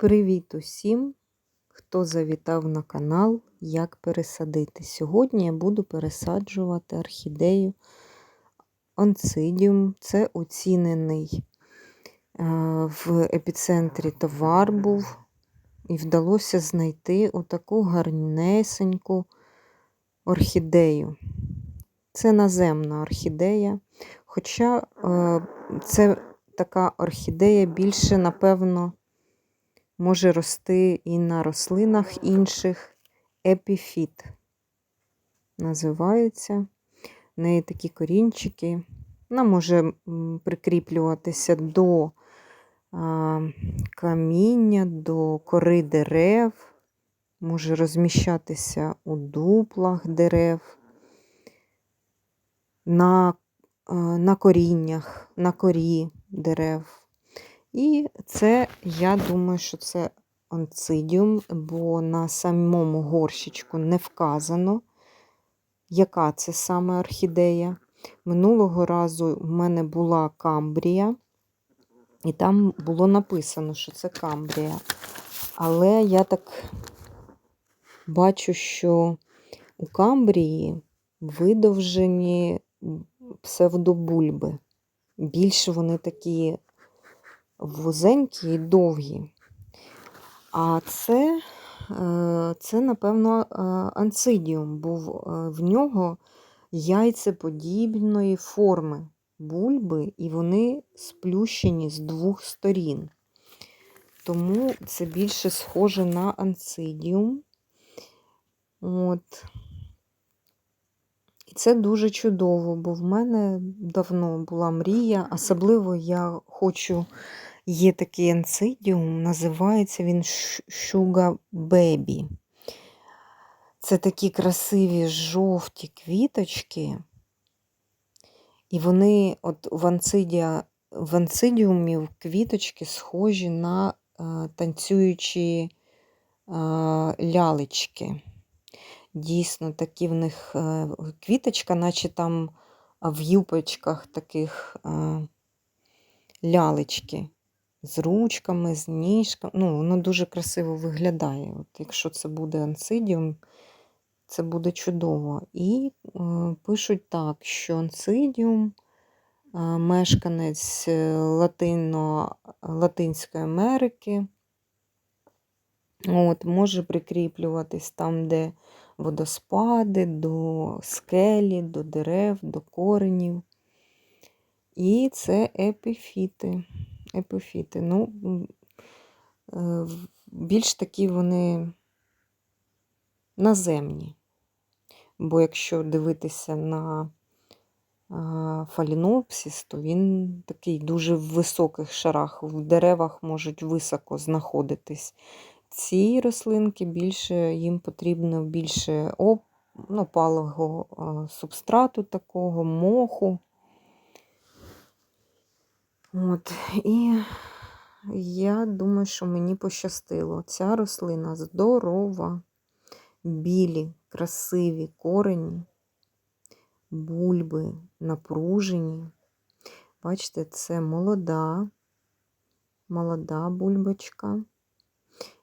Привіт усім, хто завітав на канал Як пересадити. Сьогодні я буду пересаджувати орхідею онцидіум. Це оцінений е, в епіцентрі товар був. І вдалося знайти отаку гарнесеньку орхідею. Це наземна орхідея. Хоча е, це така орхідея більше, напевно, може рости і на рослинах інших епіфіт. Називається. В неї такі корінчики. Вона може прикріплюватися до а, каміння, до кори дерев, може розміщатися у дуплах дерев, на, а, на коріннях, на корі дерев. І це, я думаю, що це онцидіум, бо на самому горщичку не вказано, яка це саме орхідея. Минулого разу в мене була камбрія, і там було написано, що це камбрія. Але я так бачу, що у камбрії видовжені псевдобульби. Більше вони такі вузенькі і довгі. А це, е, це напевно, е, анцидіум, був е, в нього яйцеподібної форми бульби, і вони сплющені з двох сторін. Тому це більше схоже на анцидіум. От. І це дуже чудово, бо в мене давно була мрія, особливо я хочу Є такий енцидіум, називається він Sugar Baby. Це такі красиві жовті квіточки. І вони от в, анцидія, в анцидіумів квіточки схожі на е, танцюючі е, лялечки. Дійсно, такі в них е, квіточка, наче там в юпочках таких е, лялечки з ручками, з ніжками. Ну, Воно дуже красиво виглядає. От Якщо це буде анцидіум, це буде чудово. І е, пишуть так, що анцидіум е, мешканець е, Латино, Латинської Америки. От, Може прикріплюватись там, де водоспади, до скелі, до дерев, до коренів. І це епіфіти епофіти. Ну, е, більш такі вони наземні. Бо якщо дивитися на фалінопсіс, то він такий дуже в високих шарах, в деревах можуть високо знаходитись. Ці рослинки більше їм потрібно більше оп, ну, субстрату такого, моху. От, І я думаю, що мені пощастило. Ця рослина здорова, білі, красиві корені, бульби напружені. Бачите, це молода, молода бульбочка.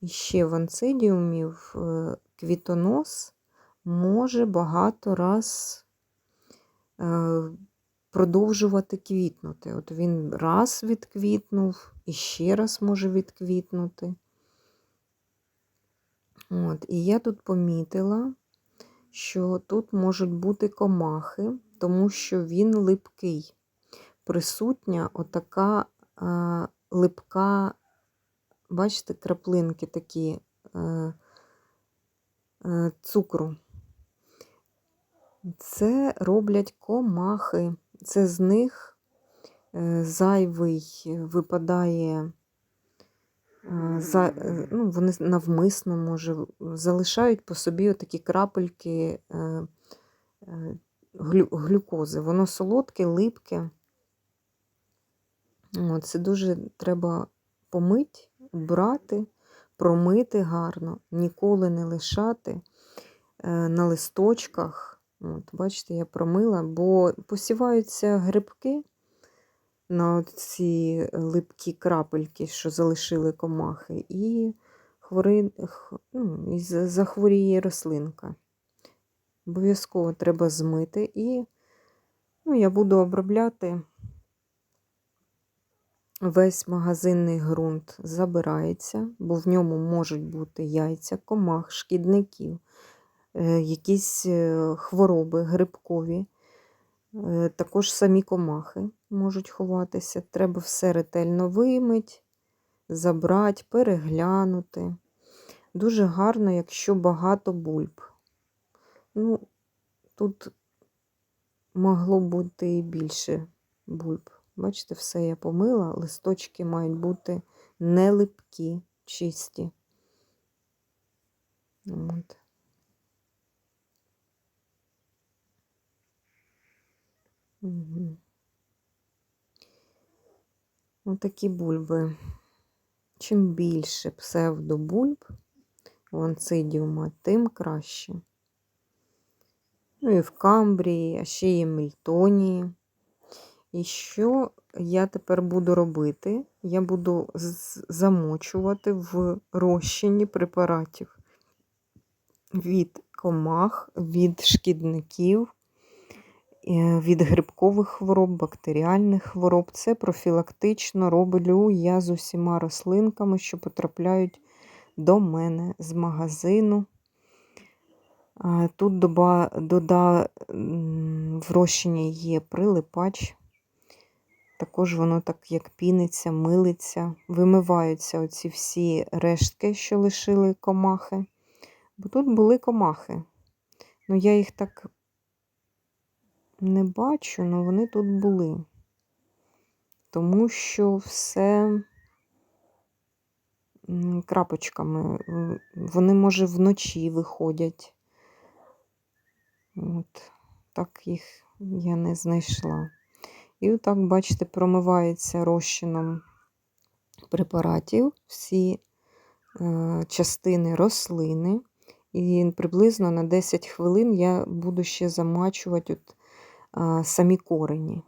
І ще в анцидіумів е, квітонос може багато раз е, продовжувати квітнути. От він раз відквітнув і ще раз може відквітнути. От, І я тут помітила, що тут можуть бути комахи, тому що він липкий. Присутня отака а, липка, бачите, краплинки такі е, е, цукру. Це роблять комахи це з них е, зайвий випадає, е, е, ну, вони навмисно, може, залишають по собі такі крапельки глюкози. Воно солодке, липке. Це дуже треба помити, брати, промити гарно, ніколи не лишати на листочках. От, Бачите, я промила, бо посіваються грибки на ці липкі крапельки, що залишили комахи, і хвори... ну, і захворіє рослинка. Обов'язково треба змити і ну, я буду обробляти весь магазинний ґрунт забирається, бо в ньому можуть бути яйця, комах, шкідників, якісь е, хвороби грибкові, е, також самі комахи можуть ховатися. Треба все ретельно вимити, забрати, переглянути. Дуже гарно, якщо багато бульб. Ну, тут могло бути і більше бульб. Бачите, все я помила, листочки мають бути не липкі, чисті. От. Угу. Отакі бульби. Чим більше псевдобульб ланцидіума, тим краще. Ну і в Камбрії, а ще є Мельтонії. І що я тепер буду робити? Я буду замочувати в розчині препаратів від комах, від шкідників, від грибкових хвороб, бактеріальних хвороб. Це профілактично роблю я з усіма рослинками, що потрапляють до мене з магазину. Тут доба, дода, м, в розчині є прилипач. Також воно так як піниться, милиться, вимиваються оці всі рештки, що лишили комахи. Бо тут були комахи. Ну, я їх так не бачу, але вони тут були. Тому що все крапочками. Вони, може, вночі виходять. От, так їх я не знайшла. І отак, бачите, промивається розчином препаратів всі е, частини рослини. І приблизно на 10 хвилин я буду ще замачувати от, самі корені.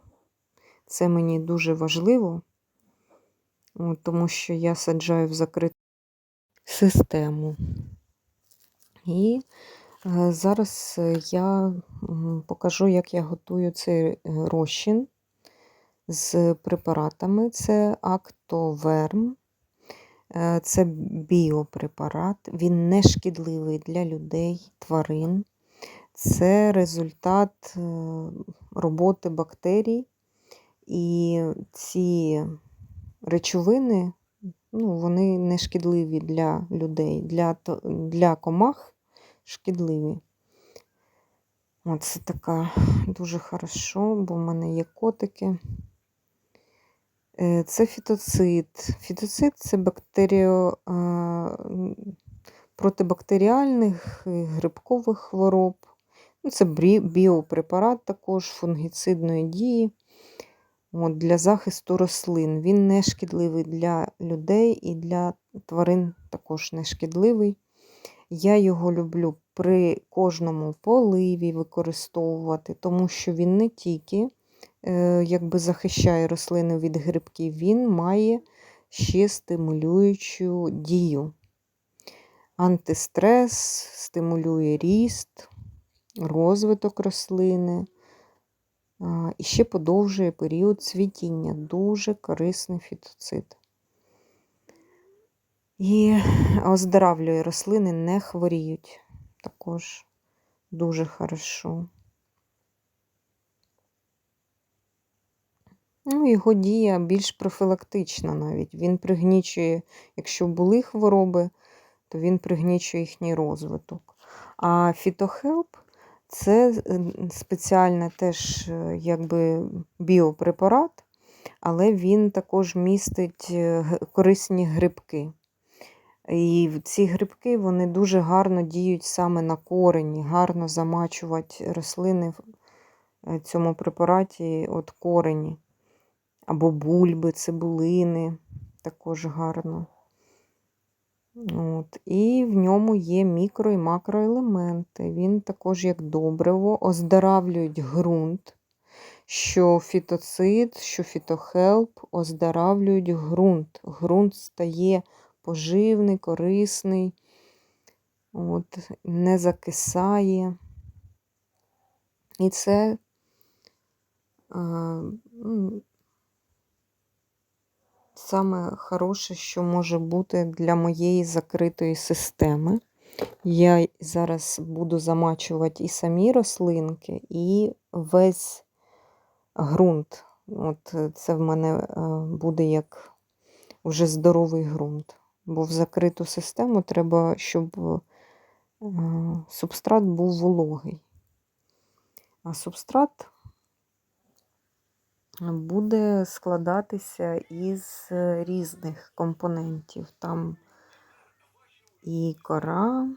Це мені дуже важливо, тому що я саджаю в закриту систему. І е, зараз е, я покажу, як я готую цей розчин з препаратами. Це Актоверм. Е, Це біопрепарат, він не шкідливий для людей, тварин. Це результат е, роботи бактерій. І ці речовини, ну, вони не шкідливі для людей, для, для комах шкідливі. Оце така дуже хорошо, бо в мене є котики. Е, Це фітоцид. Фітоцид це бактеріо, е, протибактеріальних грибкових хвороб. Ну, Це біопрепарат також фунгіцидної дії от, для захисту рослин. Він не шкідливий для людей і для тварин також не шкідливий. Я його люблю при кожному поливі використовувати, тому що він не тільки е, якби захищає рослини від грибків, він має ще стимулюючу дію. Антистрес, стимулює ріст, розвиток рослини. І ще подовжує період цвітіння. Дуже корисний фітоцид. І оздоравлює рослини, не хворіють. Також дуже хорошо. Ну, його дія більш профілактична навіть. Він пригнічує, якщо були хвороби, то він пригнічує їхній розвиток. А фітохелп це спеціальне теж е, якби біопрепарат, але він також містить е, корисні грибки. І ці грибки вони дуже гарно діють саме на корені, гарно замачувати рослини в е, цьому препараті от корені. Або бульби, цибулини, також гарно. От. І в ньому є мікро і макроелементи. Він також як добриво, оздоравлюють ґрунт, що фітоцид, що фітохелп оздоравлюють ґрунт. Ґрунт стає поживний, корисний, от, не закисає. І це а, ну, саме хороше, що може бути для моєї закритої системи. Я зараз буду замачувати і самі рослинки, і весь ґрунт. От е, це в мене е, буде як вже здоровий ґрунт. Бо в закриту систему треба, щоб е, субстрат був вологий. А субстрат буде складатися із різних компонентів. Там і кора.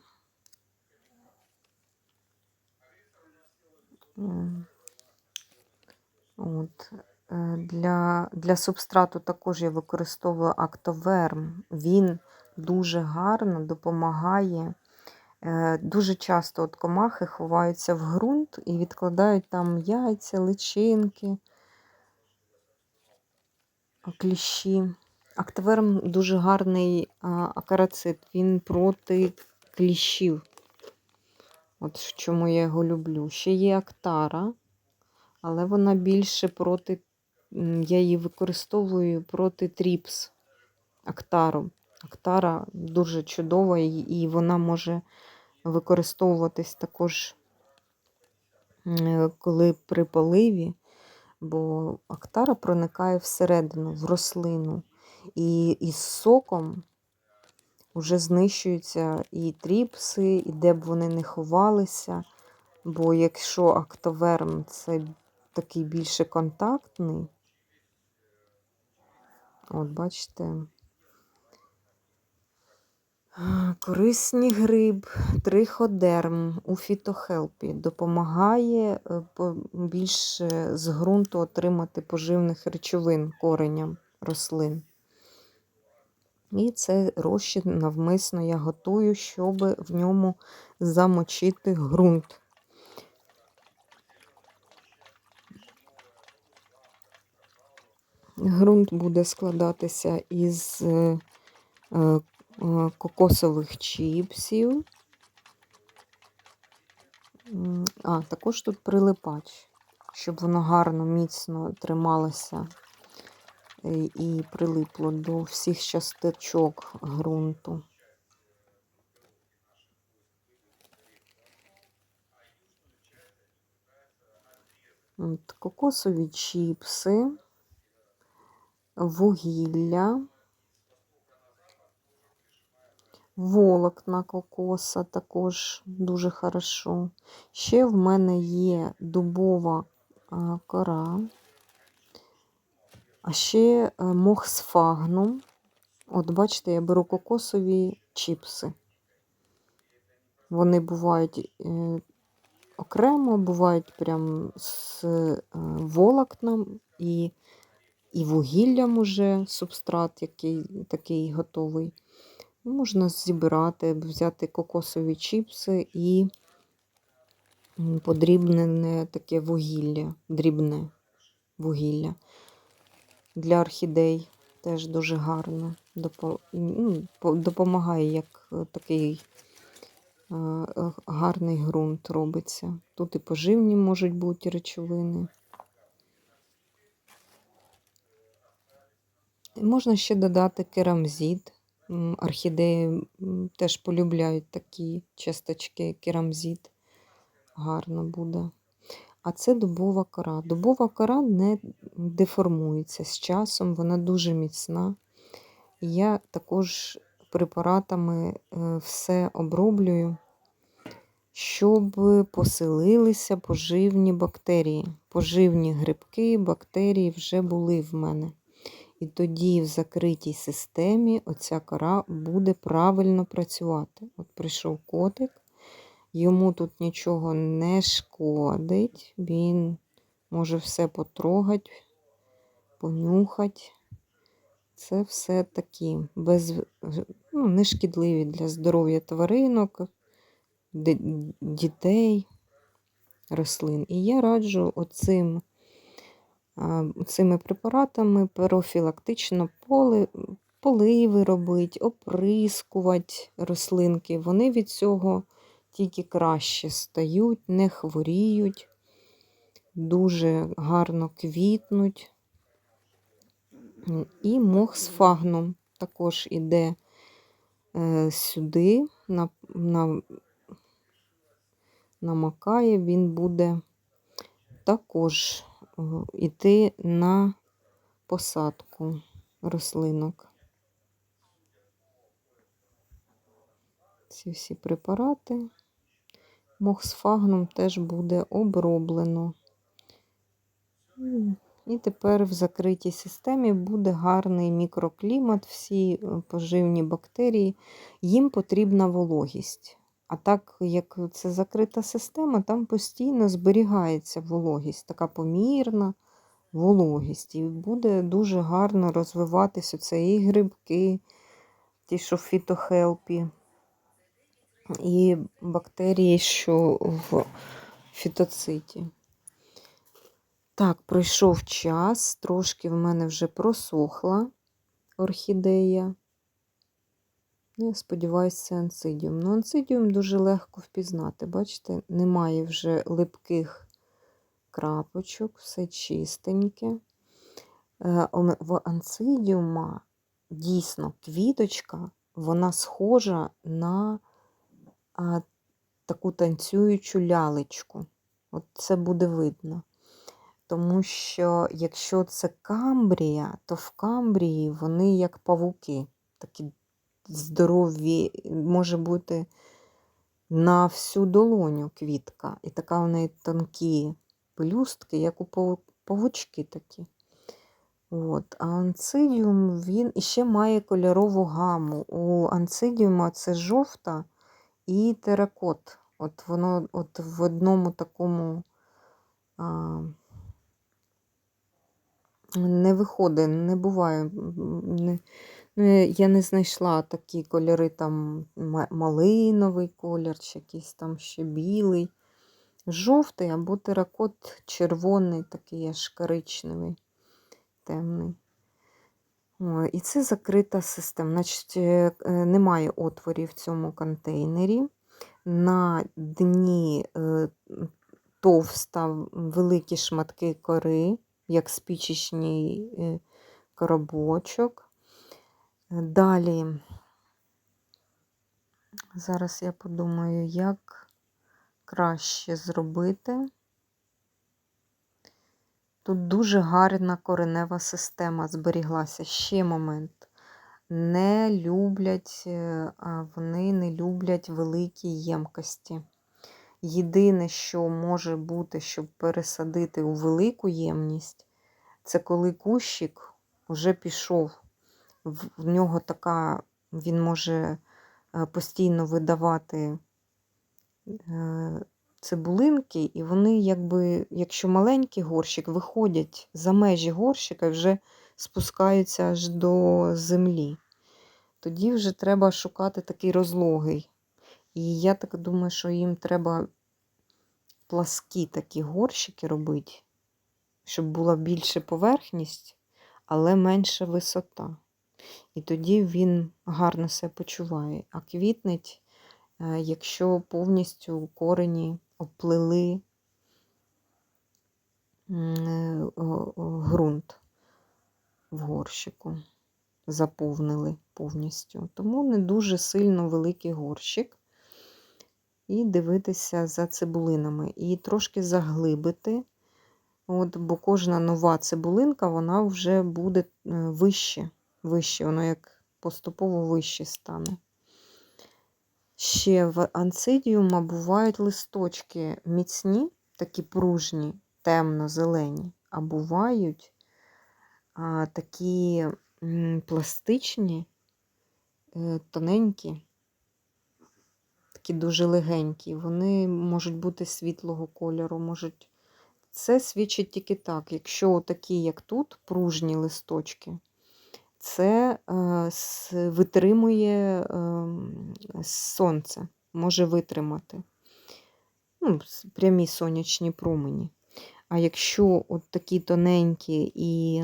От. е, Для, для субстрату також я використовую актоверм. Він дуже гарно допомагає. Е, Дуже часто от комахи ховаються в ґрунт і відкладають там яйця, личинки, кліщі. Актоверм дуже гарний акарацит, він проти кліщів. От чому я його люблю. Ще є актара, але вона більше проти, я її використовую проти тріпс актару. Актара дуже чудова і вона може використовуватись також, коли при поливі, бо актара проникає всередину, в рослину. І із соком вже знищуються і тріпси, і де б вони не ховалися. Бо якщо актоверм це такий більше контактний, от бачите, корисні гриб, триходерм у фітохелпі допомагає е, більше з ґрунту отримати поживних речовин кореням рослин. І це розчин навмисно я готую, щоб в ньому замочити ґрунт. Ґрунт буде складатися із е, кокосових чіпсів. А, також тут прилипач, щоб воно гарно, міцно трималося е, і прилипло до всіх часточок ґрунту. От, кокосові чіпси, вугілля, волокна кокоса також дуже хорошо. Ще в мене є дубова кора, а ще е, мох сфагнум. От бачите, я беру кокосові чіпси. Вони бувають е, окремо, бувають прям з е, волокном і, і вугіллям уже субстрат, який такий готовий. Можна зібрати, взяти кокосові чіпси і подрібнене таке вугілля, дрібне вугілля. Для орхідей теж дуже гарно ну, по- допомагає, як е, такий е, гарний ґрунт робиться. Тут і поживні можуть бути речовини. Можна ще додати керамзит. Орхідеї теж полюбляють такі часточки керамзит. Гарно буде. А це дубова кора. Дубова кора не деформується з часом, вона дуже міцна. Я також препаратами е, все оброблюю, щоб поселилися поживні бактерії. Поживні грибки, бактерії вже були в мене. І тоді в закритій системі оця кора буде правильно працювати. От прийшов котик, йому тут нічого не шкодить, він може все потрогати, понюхати. Це все такі без, ну, нешкідливі для здоров'я тваринок, дітей, рослин. І я раджу оцим цими препаратами профілактично поли, поливи робити, оприскувати рослинки. Вони від цього тільки краще стають, не хворіють, дуже гарно квітнуть. І мох з фагном також іде е, сюди, на, на, намакає, він буде також йти на посадку рослинок. Ці всі препарати. Мох з фагном теж буде оброблено. І тепер в закритій системі буде гарний мікроклімат, всі поживні бактерії. Їм потрібна вологість. А так як це закрита система, там постійно зберігається вологість, така помірна вологість. І буде дуже гарно розвиватися це і грибки, ті, що фітохелпі, і бактерії, що в фітоциті. Так, пройшов час, трошки в мене вже просохла орхідея. Ну, Я сподіваюся, це анцидіум. Ну, анцидіум дуже легко впізнати. Бачите, немає вже липких крапочок, все чистеньке. Е, В анцидіума дійсно квіточка, вона схожа на таку танцюючу лялечку. От це буде видно. Тому що якщо це камбрія, то в камбрії вони як павуки, такі здорові, може бути на всю долоню квітка. І така в неї тонкі пелюстки, як у павучки такі. От. А анцидіум він іще має кольорову гаму. У анцидіума це жовта і теракот. От воно от в одному такому а, не виходить, не буває. Не, я- я не знайшла такі кольори, там малиновий колір, чи якийсь там ще білий. Жовтий або теракот червоний, такий аж коричневий, темний. І це закрита система. Значить, е, е, немає отворів в цьому контейнері. На дні е, товста, великі шматки кори, як спічечний е, коробочок. Далі, зараз я подумаю, як краще зробити. Тут дуже гарна коренева система зберіглася. Ще момент. Не люблять, е, вони не люблять великі ємкості. Єдине, що може бути, щоб пересадити у велику ємність, це коли кущик вже пішов. В нього така, він може е, постійно видавати е, цибулинки, і вони, якби, якщо маленький горщик, виходять за межі горщика і вже спускаються аж до землі. Тоді вже треба шукати такий розлогий. І я так думаю, що їм треба пласкі такі горщики робити, щоб була більше поверхність, але менша висота. І тоді він гарно себе почуває. А квітнеть, е, якщо повністю корені оплили е, ґрунт в горщику, заповнили повністю. Тому не дуже сильно великий горщик. І дивитися за цибулинами. І трошки заглибити. От, бо кожна нова цибулинка, вона вже буде е, вище. Вище, воно як поступово вище стане. Ще в анцидіума бувають листочки міцні, такі пружні, темно-зелені, а бувають а, такі м, пластичні, е, тоненькі, такі дуже легенькі. Вони можуть бути світлого кольору, можуть. Це свідчить тільки так. Якщо такі, як тут, пружні листочки, це е, витримує е, сонце, може витримати. Ну, прямі сонячні промені. А якщо от такі тоненькі і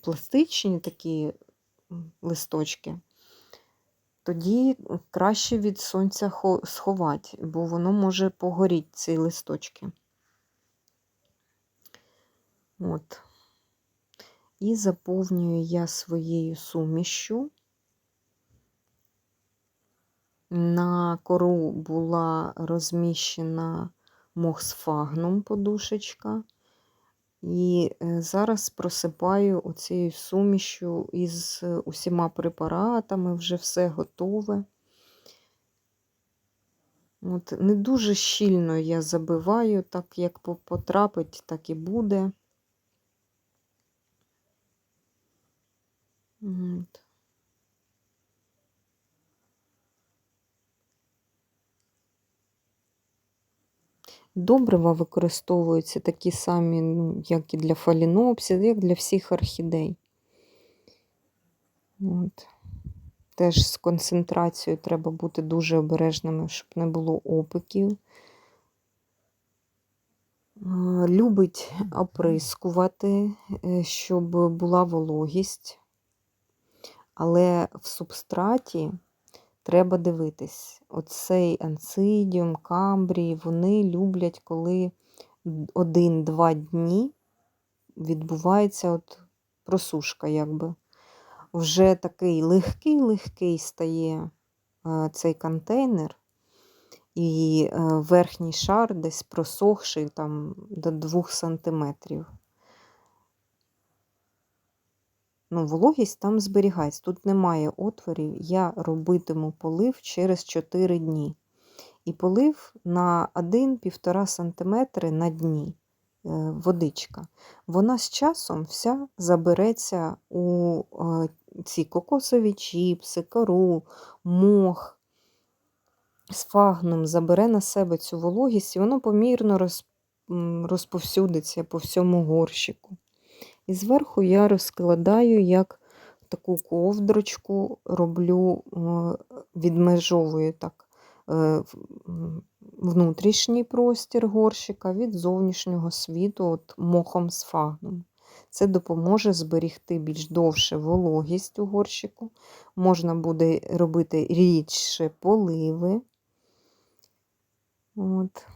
пластичні такі листочки, тоді краще від сонця сховати, бо воно може погоріти, ці листочки. От. І заповнюю я своєю сумішю. На кору була розміщена мохсфагнум подушечка. І е, зараз просипаю оцією сумішю із е, усіма препаратами, вже все готове. От, не дуже щільно я забиваю, так як потрапить, так і буде. От. Добрива використовуються такі самі, ну, як і для фалінопсів, як для всіх орхідей. От. Теж з концентрацією треба бути дуже обережними, щоб не було опиків. Любить оприскувати, е, щоб була вологість, але в субстраті треба дивитись. Оцей анцидіум, камбрій, вони люблять, коли один-два дні відбувається от просушка, якби. Вже такий легкий-легкий стає е, цей контейнер, і е, верхній шар десь просохший там до 2 сантиметрів. Ну, вологість там зберігається. Тут немає отворів. Я робитиму полив через 4 дні. І полив на 1-1,5 см на дні е, водичка. Вона з часом вся забереться у е, ці кокосові чіпси, кору, мох. Сфагном забере на себе цю вологість, і воно помірно розповсюдиться по всьому горщику. І зверху я розкладаю як таку ковдрочку, роблю, е, відмежовую так е, внутрішній простір горщика від зовнішнього світу от мохом з фагном. Це допоможе зберігти більш довше вологість у горщику. Можна буде робити рідше поливи. От.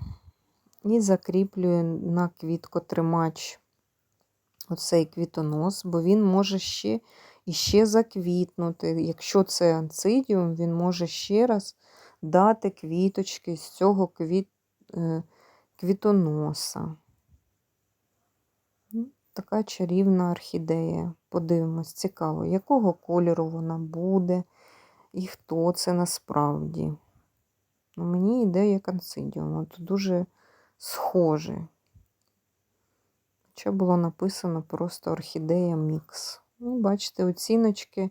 І закріплюю на квіткотримач оцей квітонос, бо він може ще і ще заквітнути. Якщо це анцидіум, він може ще раз дати квіточки з цього квіт, е, квітоноса. Ну, Така чарівна орхідея. Подивимось, цікаво, якого кольору вона буде і хто це насправді. Ну, мені йде як анцидіум, от дуже схоже. Хоча було написано просто орхідея мікс. Ну, бачите, оціночки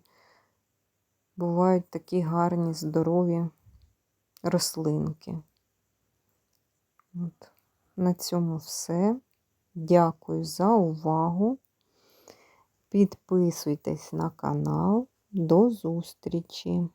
бувають такі гарні, здорові рослинки. От. На цьому все. Дякую за увагу. Підписуйтесь на канал. До зустрічі!